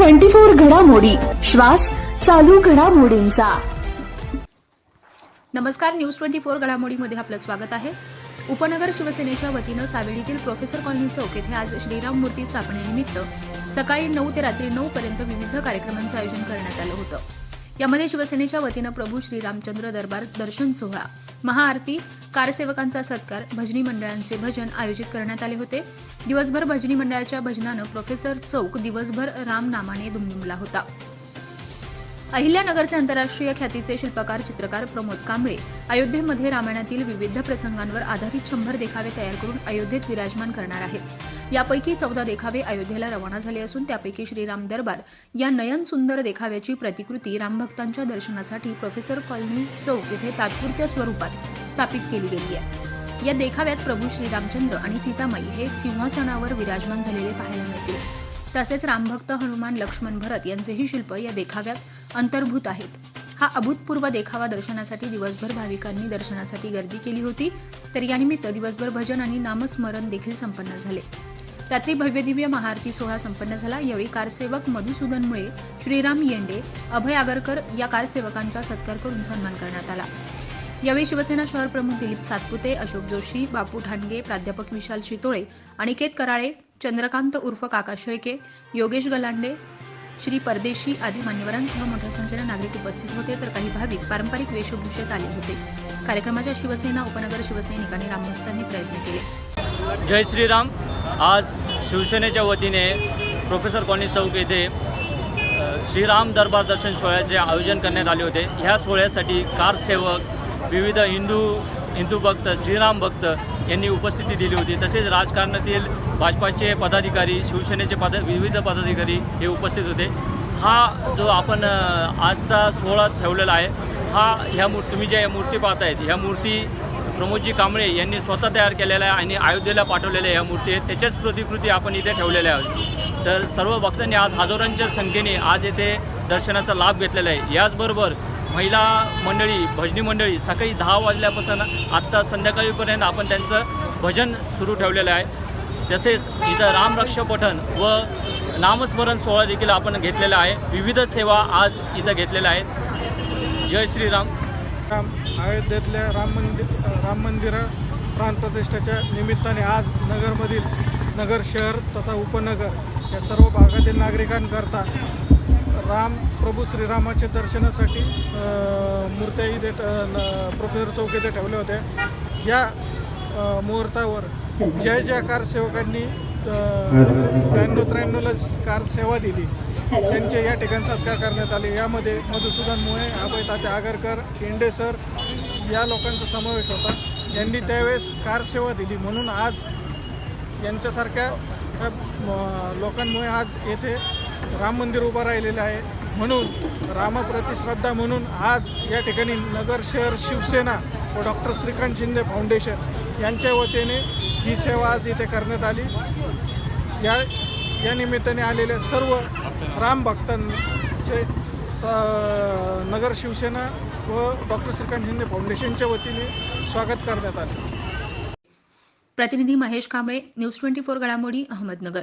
Twenty four घडामोडी. श्वास चालू घडामोडींचा. नमस्कार न्यूज ट्वेंटी फोर घडामोडीमध्ये आपलं स्वागत आहे. उपनगर शिवसेनेच्या वतीनं सावेडीतील प्रोफेसर कॉलनी चौक येथे आज श्रीराम मूर्ती स्थापनेनिमित्त सकाळी नऊ ते रात्री नऊ पर्यंत विविध कार्यक्रमांचं आयोजन करण्यात आलं होतं. यामध्ये शिवसेनेच्या वतीनं प्रभू श्रीरामचंद्र दरबार दर्शन सोहळा महाआरती कारसेवकांचा सत्कार भजनी मंडळांचे भजन आयोजित करण्यात आले होते. दिवसभर भजनी मंडळाच्या भजनानं प्रोफेसर चौक दिवसभर रामनामाने दुमदुमला होता. अहिल्यानगरचे आंतरराष्ट्रीय ख्यातीचे शिल्पकार चित्रकार प्रमोद कांबळे अयोध्येमध्ये रामायणातील विविध प्रसंगांवर आधारित शंभर देखावे तयार करून अयोध्येत विराजमान करणार आहेत. यापैकी चौदा देखावे अयोध्येला रवाना झाले असून त्यापैकी श्रीराम दरबार या नयन सुंदर देखाव्याची प्रतिकृती रामभक्तांच्या दर्शनासाठी प्रोफेसर कॉलनी चौक येथे तात्पुरत्या स्वरूपात स्थापित केली गेली आहे. या देखाव्यात प्रभू श्रीरामचंद्र आणि सीतामाई हे सिंहासनावर विराजमान झालेले पाहायला मिळतील. तसेच रामभक्त हनुमान लक्ष्मण भरत यांचेही शिल्प या देखाव्यात अंतर्भूत आहेत. हा अभूतपूर्व देखावा दर्शनासाठी दिवसभर भाविकांनी दर्शनासाठी गर्दी केली होती तर यानिमित्त दिवसभर भजन आणि नामस्मरण देखील संपन्न झाले. रात्री भव्यदिव्य महाआरती सोहळा संपन्न झाला. यावेळी कारसेवक मधुसूदन मुळे श्रीराम येंडे अभय आगरकर या कारसेवकांचा सत्कार करून सन्मान करण्यात आला. यावेळी शिवसेना शहर प्रमुख दिलीप सातपुते अशोक जोशी बापू ठाणगे प्राध्यापक विशाल शितोळे अनिकेत कराळे चंद्रकांत उर्फ काका शेळके योगेश गलांडे श्री परदेशी आदी मान्यवरांसह मोठ्या संख्येनं नागरिक उपस्थित होते तर काही भाविक पारंपरिक वेशभूषेत आले होते. कार्यक्रमाच्या शिवसेना उपनगर शिवसैनिकांनी रामभक्तांनी प्रयत्न केले. जय श्रीराम. आज शिवसेनेच्या वतीने प्रोफेसर कॉलनी चौक येथे श्रीराम दरबार दर्शन सोहळ्याचे आयोजन करण्यात आले होते. ह्या सोहळ्यासाठी कारसेवक विविध हिंदू हिंदू भक्त श्रीराम भक्त यांनी उपस्थिती दिली होती. तसेच राजकारणातील भाजपाचे पदाधिकारी शिवसेनेचे पद विविध पदाधिकारी हे उपस्थित होते. हा जो आपण आजचा सोहळा ठेवलेला आहे हा ह्या मूर तुम्ही ज्या मूर्ती पाहत आहेत ह्या मूर्ती प्रमोदजी कांबळे यांनी स्वतः तयार केलेल्या आहे आणि अयोध्येला पाठवलेल्या ह्या मूर्ती आहेत. त्याच्याच प्रतिकृती आपण इथे ठेवलेल्या आहोत. तर सर्व भक्तांनी आज हजारोंच्या संख्येने आज येथे दर्शनाचा लाभ घेतलेला आहे. याचबरोबर महिला मंडळी भजनी मंडळी सकाळी दहा वाजल्यापासून आत्ता संध्याकाळीपर्यंत आपण त्यांचं भजन सुरू ठेवलेलं आहे. तसेच इथं रामरक्ष पठण व नामस्मरण सोहळा देखील आपण घेतलेला आहे. विविध सेवा आज इथं घेतलेल्या आहेत. जय श्रीराम. राम अयोध्येतल्या राम मंदिर राम मंदिर प्राणप्रतिष्ठेच्या निमित्ताने आज नगरमधील नगर शहर तथा उपनगर या सर्व भागातील नागरिकांकरता राम प्रभू श्रीरामाच्या दर्शनासाठी मूर्त्या इथे न- प्रोफेसर चौक येथे ठेवल्या होत्या. या मुहूर्तावर जय जय कारसेवकांनी त्र्याण्णव त्र्याण्णवला कार सेवा दिली. त्यांचे या ठिकाणी सत्कार करण्यात आले. यामध्ये मधुसूदन मुळे अभय तात्या आगरकर इंडे सर या लोकांचा समावेश होता. यांनी त्यावेळेस कार सेवा दिली. म्हणून आज यांच्यासारख्या लोकांमुळे आज येथे राम मंदिर उभं राहिलेलं आहे. म्हणून रामप्रतिश्रद्धा म्हणून आज या ठिकाणी नगर शहर शिवसेना व डॉक्टर श्रीकांत शिंदे फाउंडेशन यांच्या वतीने ही सेवा आज इथे करण्यात आली. या या निमित्ताने आलेल्या सर्व राम भक्तांचे स नगर शिवसेना व डॉक्टर श्रीकांत शिंदे फाउंडेशनच्या वतीने स्वागत करण्यात आले. प्रतिनिधी Mahesh Kamble news twenty four घडामोडी अहमदनगर.